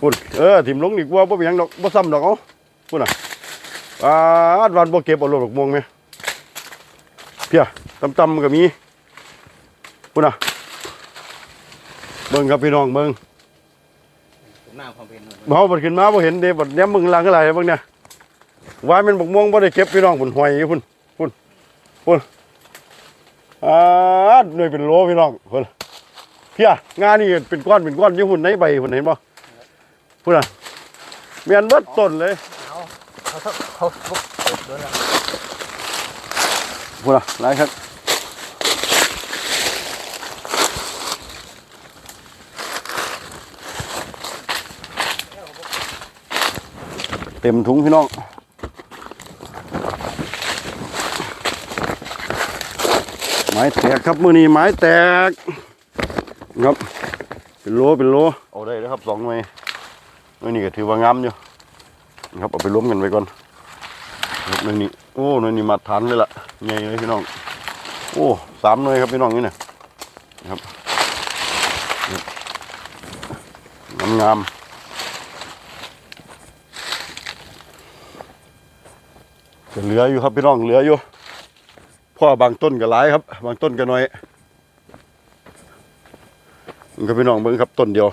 พุ่นเออถิ่มลงดีกว่าบ่เป็นหยังดอกบ่ซ้ำดอกเอาพุ่นน่ะอ่าอัดวันบ่เก็บเอารถดอกม่วงแม่เพียตำๆก็มีพุ่นน่ะเบิ่งครับพี่น้องเบิ่งผมน้าความเป็นน่อยเฮาบัดขึ้นมาบ่เห็นเด้บัดแนมมึงลังอะไรเบิ่งเนี่ยว่ามันบกม่วงบ่ได้เก็บพี่น้องพุ่นหอยอยู่พุ่นพุ่นพุ่นอ่าหน่วยเป็นโลพี่น้องพุ่นเพียงานนี่เป็นก้อนเป็นก้อนอยู่พุ่นในใบพุ่นเห็นบ่ พุ่นน่ะแม่นเบิดต้นเลยเอาเขาเขาเขาเขากดด้วยแล้วพุ่นน่ะหลายครับเต็มถุงพี่น้องไม้แตกครับมือนี้ไม้แตก ครับ เป็นโลเป็นโลเอาได้แล้วครับสองหน่วยห น่วยนี้ก็ถือว่างามอยู่นะครับเอาไปรวมกันไว้ก่อนน่วยนี้โอ้น่วยนี้มาทานเลยล่ะใหญ่เลยพี่น้อง โอ้สามหน่วยครับพี่น้องนี่นะครับงามงามๆจะเหลืออยู่ครับพี่น้องเหลืออยู่พ่อบางต้นก็หลายครับ บางต้นก็น้อยมันก็พี่น้องเบิ่งครับต้นเดียว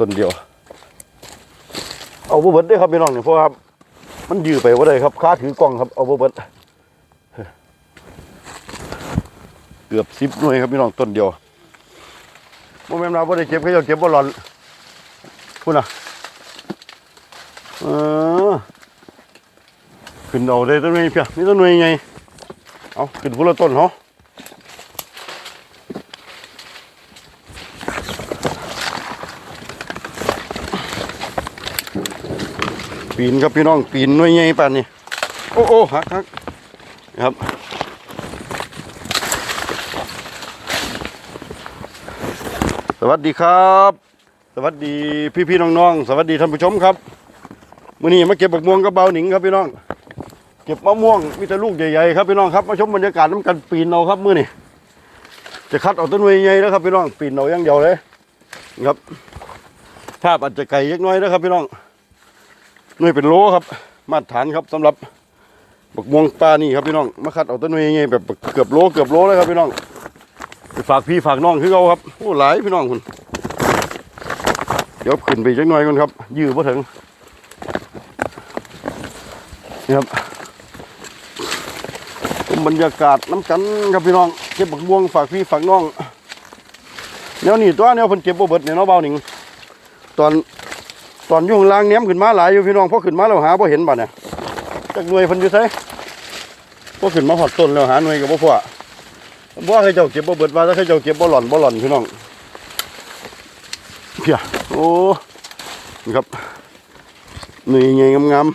ต้นเดียว เอาบ่เบิดได้ครับพี่น้องเนี่ยเพราะว่ามันยื้อไปว่าได้ครับค้าถือกล้องครับเอาบ่เบิดเกือบสิบหน่วยครับพี่น้องต้นเดียวโมเมนต์เราบ่ได้เก็บเขาเจะเก็บบ่หลอนพูดนะเออขึ้นเอาได้ต้นไม้เพียนี่ต้นไม้ไงเอาขึ้นพุ่ละต้นเหรอ ปีนครับพี่น้องปีนหน่วยใหญ่ป่านนี้โอ้โอ้หักหักครับสวัสดีครับ สวัสดีพี่พี่ๆน้องๆ สวัสดีท่านผู้ชมครับมื้อนี้มาเก็บบักม่วงกับเบาหนิงครับพี่น้อง เก็บมะม่วงมีแต่ลูกใหญ่ๆครับพี่น้องครับมาชมบรรยากาศน้ำกันปีนเอาครับมื้อนี้จะคัดเอาต้นไม้ใหญ่แล้วครับพี่น้องปีนเอาอย่างเดียวเลยครับภาพอาจจะไกลเล็กน้อยนะครับพี่น้อง หน่วยเป็นโลครับ มาตรฐานครับสำหรับบักม่วงปลานี่ครับพี่น้องมาคัดเอาต้นไม้ใหญ่แบบเกือบโลเกือบโลเลยครับพี่น้องไปฝากพี่ฝากน้องคือเอาครับโอ้หลายพี่น้องคุณเดี๋ยวขึ้นไปจักหน่อยก่อนครับ ยื้อพอถึงนี่ครับบรรยากาศน้ำกันครับพี่น้องเก็บบักม่วงฝากพี่ฝากน้องแนวนี้ตัวแนวเพิ่นเก็บบ่เบิดเนี่ยเนาะเบาหนิงตอน ตอนอยู่ข้างล่างแหนมขึ้นมาหลายอยู่พี่น้องพอขึ้นมาแล้วหาบ่เห็นบัดเนี่ยจักหน่วยพิ่นอยู่ไสพอขึ้นมาหอดต้นแล้วหาหน่วยก็บ่พอบ่ว่าให้เจ้าเก็บบ่เบิดว่าถ้าให้เจ้าเก็บบ่หล่อนบ่หล่อนพี่น้องเพียโอ้นี่ครับหน่วยใหญ่งาม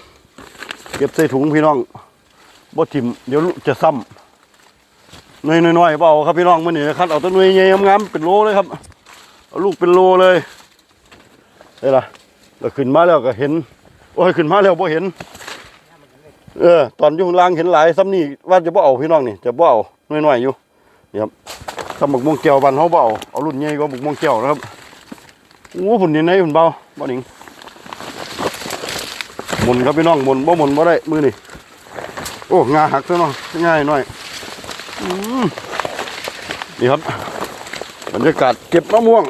ๆเก็บใส่ถุงพี่น้องบ่ทิ่มเดี๋ยวจะซ้ำหน่อยน้อยๆเปล่าครับพี่น้องมื้อนี้นะครับเอาแต้นหน่วยใหญ่งามๆเป็นโลเลยครับเอาลูกเป็นโลเลยได้ละ แล้วขึ้นมาแล้วก็เห็น โอ้ยขึ้นมาแล้วบ่เห็น เออ ตอนอยู่ข้างล่างเห็นหลายซ้ำนี่ว่าจะบ่เอาพี่น้องนี่จะบ่เอาน้อยๆอยู่นี่ครับสำบักม่วงแก้วบ้านเฮาเอาเอารุ่นใหญ่กว่าบักม่วงแก้วนะครับโอ้ฝุ่นนี่ไหนฝุ่นเบาบ่หนิงหมุนครับพี่น้องหมุนบ่หมุนบ่ได้มือนี่โอ้งาหักซะหน่อยง่ายหน่อยอืมนี่ครับบรรยากาศเก็บมะม่วง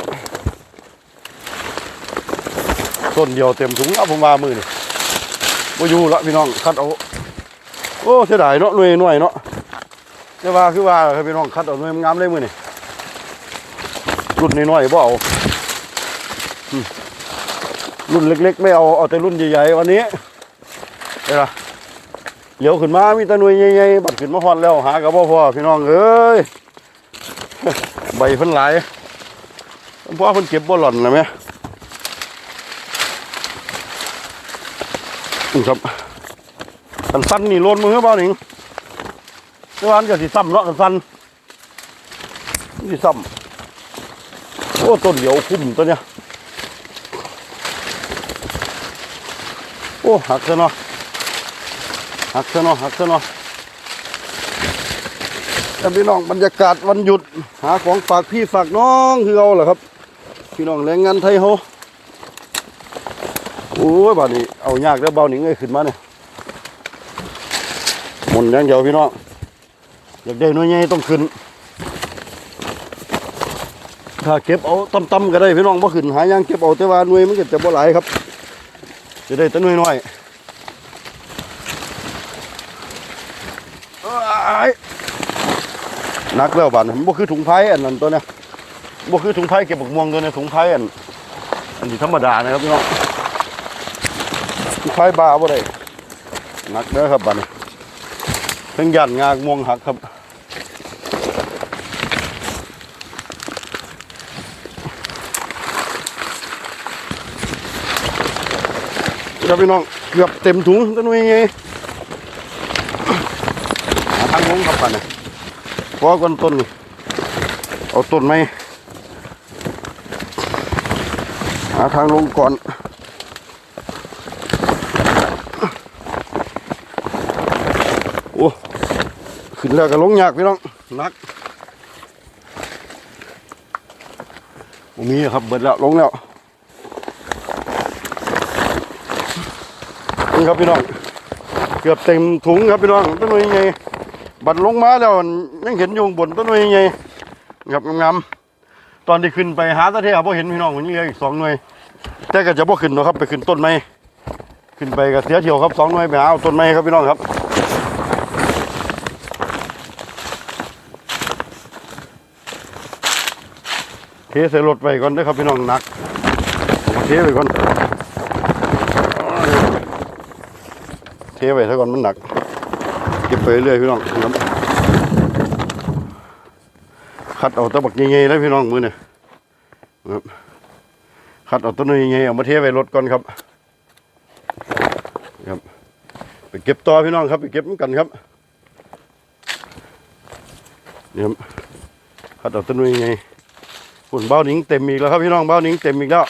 ต้นเดียวเต็มถุงเอาผมมามือนี่บ่อยู่ละพี่น้องคัดเอาโอ้เสียดายเนาะหน่วยหน่วยเนาะจะว่าคือว่าครับพี่น้องคัดเอาหน่วยงามเลยมือนี่รุ่นน้อยๆบ่เอารุ่นเล็ก ๆ ไม่เอาเอาแต่รุ่นใหญ่ๆวันนี้เดี๋ยวนะเดี๋ยวขึ้นมามีตะนวยใหญ่ๆบัดขึ้นมาฮอดแล้วหากับพ่อพ่อพี่น้องเอ้ยใบเพิ่นหลายพ่อเพิ่นเก็บบ่หล่อนนะแม่ นี่ครับกันสั้นนี่โลนมือเปล่าหนิงเมื่อวานก็สิซ้ำเนาะกันสั้นสิซ้ำโอ้ต้นเดียวคุ้มตัวเนี้ยโอ้หักซะเนาะหักซะเนาะหักซะเนาะแต่พี่น้องบรรยากาศวันหยุดหาของฝากพี่ฝากน้องคือเอาเหรอครับ พี่น้องแรงงานไทยเฮา อ้ยบาดนี้เอายากแล้วเบาหนิงเอ้ยขึ้นมาเนี่ยหมุนอย่างเดียวพี่น้องอยากได้น่วยใหญ่ต้องขึ้น ถ้าเก็บเอาต่ำๆก็ได้พี่น้องบ่ขึ้นหายางเก็บเอาแต่ว่าหน่วยมันก็จะบ่หลายครับ จะได้แต่หน่วยน้อยนักแล้วบาดนี้มันบ่คือถุงไผ่อันนั้นตัวเนี้ยบ่คือถุงไผ่เก็บบักม่วงตัวเนี้ยถุงไผ่อันอันนี้ธรรมดานะครับพี่น้อง ถุงไผ่บาบ่ได้หนักเด้อครับบาดนี้เพิ่งยันงากม่วงหักครับครับพี่น้องเกือบเต็มถุงต้นไม้ไงหาทางลงครับป่านเนี่ยพอกันต้นนี่เอาต้นไม้หาทางลงก่อน อ้ขึ้นแล้วก็ลงยากพี่น้องนักบ่มีครับเบิดแล้วลงแล้วนี่ครับพี่น้องเกือบเต็มถุงครับพี่น้องต้นไม้ใหญ่บัดลงมาแล้วยังเห็นอยู่บนต้นไม้ใหญ่ครับงามๆตอนที่ขึ้นไปหาตะเทียบพอเห็นพี่น้องผมยังเหลืออีกสองหน่วยแต่ก็จะบ่ขึ้นหรอกครับไปขึ้นต้นไม้ขึ้นไปก็เสียเที่ยวครับสองหน่วยไปหาเอาต้นไม้ครับพี่น้องครับ เทใส่รถไปก่อนเด้ครับพี่น้องหนักเอามาเทไปก่อนเทไว้ซะก่อนมันหนักเก็บไปเรื่อยพี่น้องครับคัดเอาตะบักใหญ่ๆแล้วพี่น้องมือเนี่ยครับคัดเอาต้นใหญ่ๆเอามาเทไว้รถก่อนครับครับ ไปเก็บต่อพี่น้องครับไปเก็บกันครับเนี่ยครับคัดเอาต้นใหญ่ๆ ฝุ่นเบ้าหนิงเต็มอีกแล้วครับพี่น้องเบ้าหนิงเต็มอีกแล้ว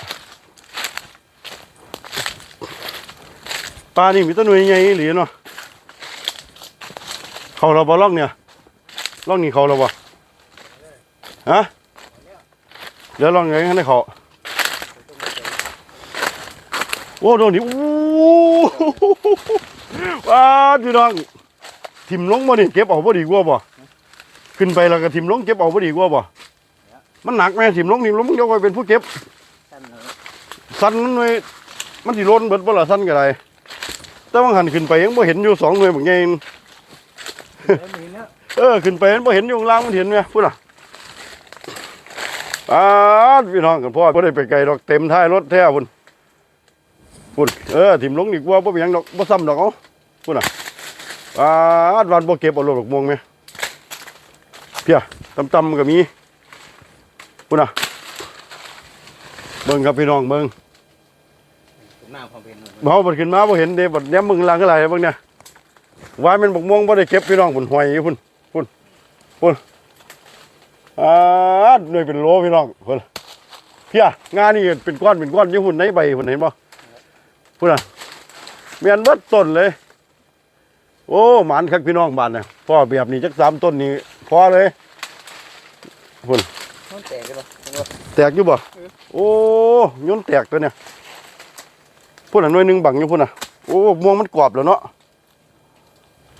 ปลานี่มีต้นหน่ยใหญ่หรือเนาะเขาเราบ่ล่องเนี่ยล่องนี่เขาเราบ่ฮะเดี๋ยวล่องไงให้เขาโอ้โดนนี้ว้าพี่น้องทิมลงบ่นี่เก็บเอาบ่ดีกว่าบ่ขึ้นไปแล้วก็ทิมลงเก็บเอาบ่ดีกว่าบ่ มันหนักไหมทิมลงทิมลงมึงยกไปเป็นผู้เก็บสั้นเลยสั้นมันไว้มันสิล้นเบิดบ่ล่ะสั้นก็ได้แต่ว่าหันขึ้นไปยังบ่เห็นอยู่สองหน่วยบางไงแล้วมีเนี้ยเออขึ้นไปมันบ่เห็นอยู่ข้างล่างมันเห็นไหมพูดอะอ่าพี่น้องกันพ่อบ่ได้ไปไกลดอกเต็มท้ายรถแท้พุ่นพุ่นเออถิ่มลงดีกว่าบ่เป็นหยังดอกบ่ซ้ำดอกเอาพุ่นอะอ่าวันบ่เก็บเอารถดอกม่วงไหมเพียต่ำๆก็มี พุ่นอะเบิ่งครับพี่น้องเบิ่งผมหน้าความเป็นหน่อยเบาบัดขึ้นมาบ่เห็นเด้บัดแนมมึงหลังอะไรบ้างเนี่ยว่ามันบกม่วงบ่ได้เก็บพี่น้องพุ่นหอยอยู่พุ่นพุ่นพุ่นอ่าหน่วยเป็นโลพี่น้องพุ่นเพียงานนี่เป็นก้อนเป็นก้อนอยู่พุ่นในใบพุ่นเห็นบ่พุ่นน่ะเมียนเบิดต้นเลย โอ้หมานคักพี่น้องบ้านเนี่ยพ่อแบบนี้จักสามต้นนี่พอเลยพุ่น มันแตกเลยปะแตกอยู่บ่โอ้ยนต์แตกตัวเนี่ยพุ่นอะหน่วยหนึงบังอยู่พุ่นอะโอ้ม่วงมันกรอบแล้วเนาะ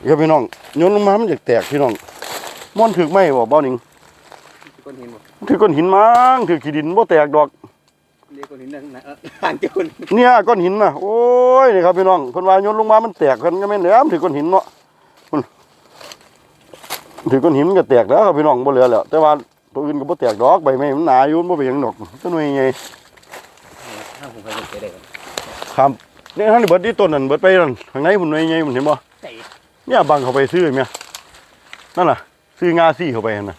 ครับพี่น้องโยนลงมามันจะแตกพี่น้องม่อนถึกไหมบ่เบ้าหนิงก้อนหินบ่ถึกก้อนหินมั้งถึกขี้ดินบ่แตกดอกเรียกก้อนหินนั่นนะเออห่างเจ้าคนเนี่ยก้อนหินน่ะโอ้ยนี่ครับพี่น้องเพิ่นว่าโยนลงมามันแตกเพิ่นก็แม่นแหลมถึกก้อนหินเนาะพุ่นถึกก้อนหินมันก็แตกแล้วครับพี่น้องบ่เหลือแล้วแต่ว่า ตัวอื่นก็บ่แตกดอกใบไม้มันหนาอยู่มันบ่เป็นหยังดอกต้นหน่วยใหญ่ห้างผมไปเจอได้กันครับนี่ท่านเบิดที่ต้นนั่นเบิดไปนั่นข้างในพุ่นหน่วยใหญ่พุ่นเห็นบ่เตะเนี่ยบังเข้าไปซื้อเมียนั่นน่ะ ซื้องาซี่เข้าไปหั่นน่ะ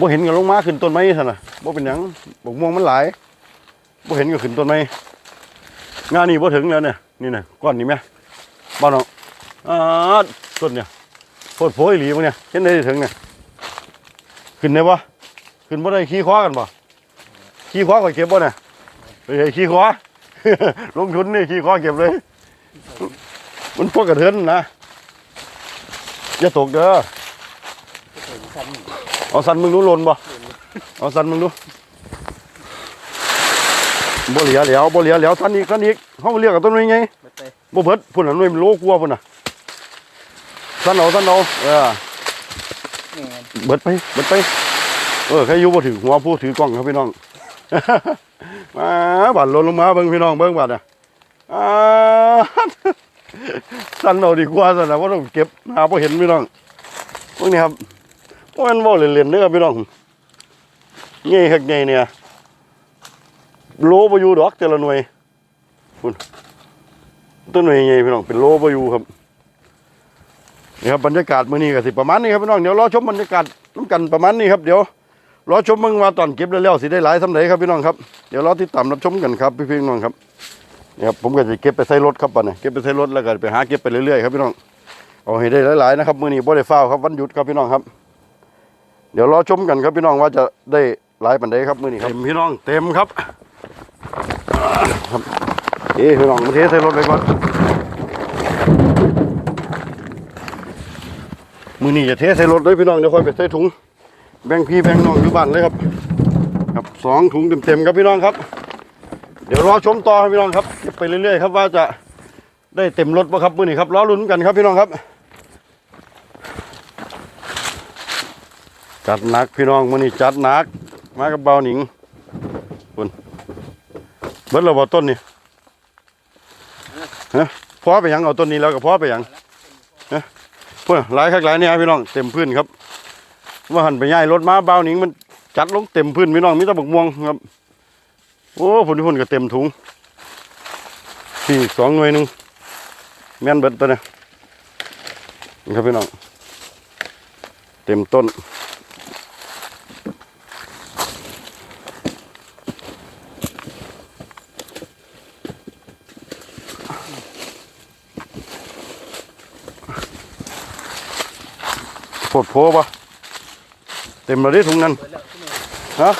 บ่เห็นก็ลงมาขึ้นต้นไม้ซั่นน่ะบ่เป็นหยังบกม่วงมันหลายบ่เห็นก็ขึ้นต้นไม้งานี่บ่ถึงแล้วเนี่ยนี่น่ะก้อนนี่แม่บ้านน้องอ่าต้นเนี่ยโพดโพอีหลีบ่เนี่ยเห็นได้ถึงเนี่ย ขึ้นได้บ่ขึ้นบ่ได้ขี้คว้ากันบ่ขี้คว้าก็เก็บบ่เนี่ยเฮ้ยขี้คว้าลงทุนนี่ขี้คว้าเก็บเลย มันพวกกระเทินนะอย่าตกเด้อสั้นเอาสันมึงดูหล่นบ่เอาสันมึงดูบ่เหลียเหลียวบ่เหลียเหลียวท่านอีกท่านอีกเฮาเรียกกับต้นไม้ไงเบิดไปบ่เบิดพุ่นน่ะหน่วยมันโลกลัวพุ่นน่ะท่านเอาท่านเอาเออนี่ไง เบิดไปเบิดไป เออใครอยู่บ่ถือหัวผู้ถือกล้องครับพี่น้อง มาบัดลนลงมาเบิ่งพี่น้องเบิ่งบัดอะสั่นเอาดีกว่าสั่นนะบ่ต้องเก็บหาบ่เห็นพี่น้องพวกนี้ครับบ่แม่นบ่เล่นๆเด้อพี่น้องใหญ่คักใหญ่เนี่ยโลบอยู่ดอกแต่ละหน่วยพุ่นต้นหน่วยใหญ่พี่น้องเป็นโลบอยู่ครับ นี่ครับบรรยากาศมื้อนี้ก็สิประมาณนี้ครับพี่น้องเดี๋ยวรอชมบรรยากาศน้ำกันประมาณนี้ครับเดี๋ยวรอชมเบิ่งว่าตอนเก็บแล้วๆสิได้หลายสำไหนครับพี่น้องครับเดี๋ยวรอติดตามรับชมกันครับพี่ๆน้องครับเนี่ยครับผมก็จะเก็บไปใส่รถครับป่ะเนี่ยเก็บไปใส่รถแล้วก็ไปหาเก็บไปเรื่อยๆครับพี่น้องเอาให้ได้หลายๆนะครับมื้อนี้บ่ได้ฟ้าวครับวันหยุดครับพี่น้องครับ เดี๋ยวรอชมกันครับพี่น้องว่าจะได้หลายปานใดครับมื้อนี้ครับเต็มพี่น้องเต็มครับครับเอ้พี่น้องมาเทใส่รถไปก่อน มือนี้จะเทใส่รถเลยพี่น้องเดี๋ยวค่อยไปใส่ถุง แบ่งพี่แบ่งน้องอยู่บ้านเลยครับครับสองถุงเต็มๆครับพี่น้องครับ เดี๋ยวรอชมต่อครับพี่น้องครับไปเรื่อยๆครับว่าจะได้เต็มรถป่ะครับมือนี้ครับรอลุ้นกันครับพี่น้องครับ จัดหนักพี่น้องมือนี้จัดหนักมากับเบาหนิงคุณเบิดเราบ่ต้นนี่ฮะพอไปยังเอาต้นนี้แล้วก็พอไปยัง พุ่นหลายคักหลายเนี่ยพี่น้องเต็มพื้นครับว่าหันไปย่ายรถมาเบาหนิงมันจัดลงเต็มพื้นพี่น้องมีตะบกม่วงครับ โอ้ผลผลก็เต็มถุงสี่สองหน่วยหนึ่งแม่นเบิดตัวเนี่ยนี่ครับพี่น้องเต็มต้น ดโพปะเต็มแล้วดิถุงนั้นเบิดแล้วที่นี่ฮะ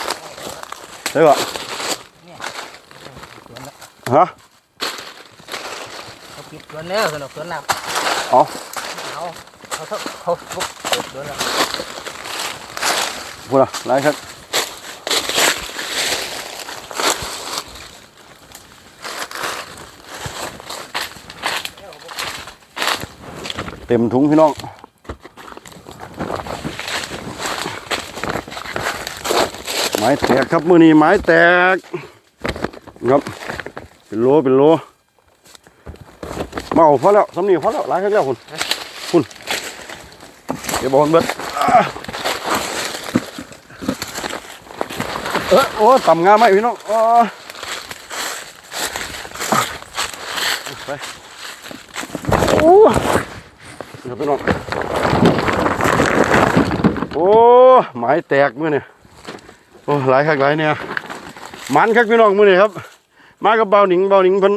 ได้ปะฮะเขาปิดสวนแล้วสนุกสวนแล้วเอาเอาเขาเขาเขาบุกเปิดสวนแล้วพูดละไรครับเต็มถุงพี่น้อง ไม้แตกครับมือนี้ไม้แตกครับเป็นโลเป็นโลมาเอาพอแล้วสำนีพอแล้วหลายครั้งแล้วคุณคุณเดี๋ยวบอกเบิดเออโอ้ต่ำงามไหมพี่น้องอ๋อไปโอ้เดี๋ยวพี่น้องโอ้ไม้แตกมือเนี่ย โอ้หลายคักหลายเนี่ยมันคักพี่น้องมื้อนี้ครับ มากับเบาหนิงเบาหนิงเพิ่น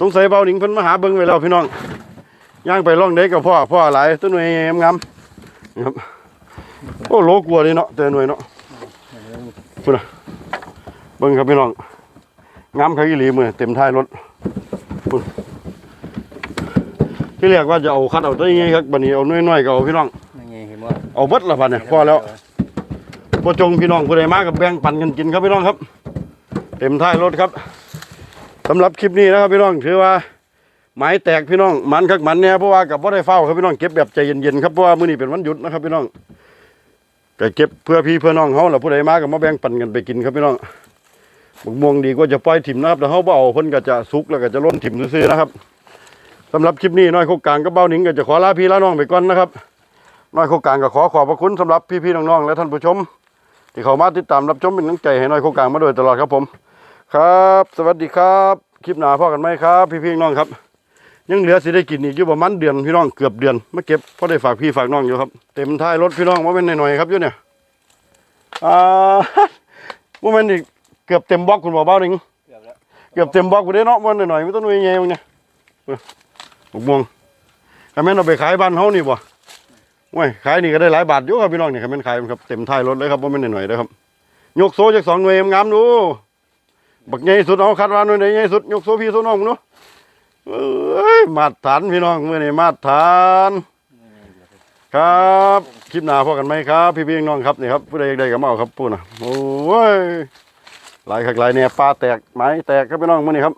สงสัยเบาหนิงเพิ่นมาหาเบิ่งไว้แล้วพี่น้องย่างไปล่องได้กับพ่อพ่อหลายตัวหน่วยงามๆนี่ครับโอ้โลกลัวเลยเนาะแต่หน่วยเนาะพุ่นน่ะเบิ่งครับพี่น้องงามคักอีหลีมื้อเต็มท้ายรถพุ่นที่เรียกว่าจะเอาคัดเอาตัวนี้ครับบัดนี้เอาน้อยๆก็เอาพี่น้องยังไงเห็นบ่เอาเบิดละบัดเนี่ยพอแล้ว พอจงพี่น้องผู้ใดมากับแบ่งปันกันกินครับพี่น้องครับ เต็มท้ายรถครับสำหรับคลิปนี้นะครับพี่น้องถือว่าไม้แตกพี่น้องมันคักมันเนี่ยเพราะว่ากับว่าได้เฝ้าครับพี่น้องเก็บแบบใจเย็นๆครับเพราะว่ามื้อนี้เป็นวันหยุดนะครับพี่น้องก็เก็บเพื่อพี่เพื่อน้องเขาแหละผู้ใดมากับมาแบ่งปันกันไปกินครับพี่น้องบกม่วงดีกว่าจะปล่อยถิ่มนะครับแต่เขาเบาเพิ่นก็จะสุกแล้วก็จะล้นถิ่มซื่อๆนะครับสำหรับคลิปนี้น้อยโคกลางกับเบ้าหนิงก็จะขอลาพี่ลาน้องไปก่อนนะครับน้อยโคกกลางก็ขอขอบพระคุณสำหรับพี่ๆน้องๆและท่านผู้ชม ที่เขามาติดตามรับชมเป็นกำลังใจให้น้อยโคกกลางมาโดยตลอดครับผม ครับ สวัสดีครับ คลิปหนาพ่อกันไหมครับ พี่ๆน้องครับ ยังเหลือสิได้กินอีกอยู่ประมาณเดือนพี่น้องเกือบเดือนมาเก็บเพอได้ฝากพี่ฝากน้องอยู่ครับเต็มท้ายรถพี่น้องว่าเป็นหน่อยๆครับอยู่เนี่ยอ่าว่ามันอีกเกือบเต็มบล็อกคุณบอกเบ้าหนิงเกือบเต็มบล็อกกูได้เนาะมันหน่อยๆไม่ต้องหน่ยใหญ่ๆมึงเนี่ยเออหกโมงคำแม่นเอาไปขายบ้านเฮานี่บ่ โอ้ยขายนี่ก็ได้หลายบาทอยู่ครับพี่น้องนี่คำแม่นขายมันครับเต็มท้ายรถเลยครับว่ามันหน่อยๆเลยครับยกโซ่จากสองหน่วยงามดูบักใหญ่สุดเอาคัดว่าหน่วยไหนใหญ่สุดยกโซ่พี่โซ่น้องมึงเนาะเอ้ยมาตรฐานพี่น้องเมื่อนี้มาตรฐานครับคลิปหน้าพอกันไหมครับ พี่ๆน้องครับนี่ครับผู้ใดอยากได้ก็มาเอาครับพูดนะโอ้ยหลายคักหลายเนี่ยปลาแตกไม้แตกครับพี่น้องมื้อนี้ครับ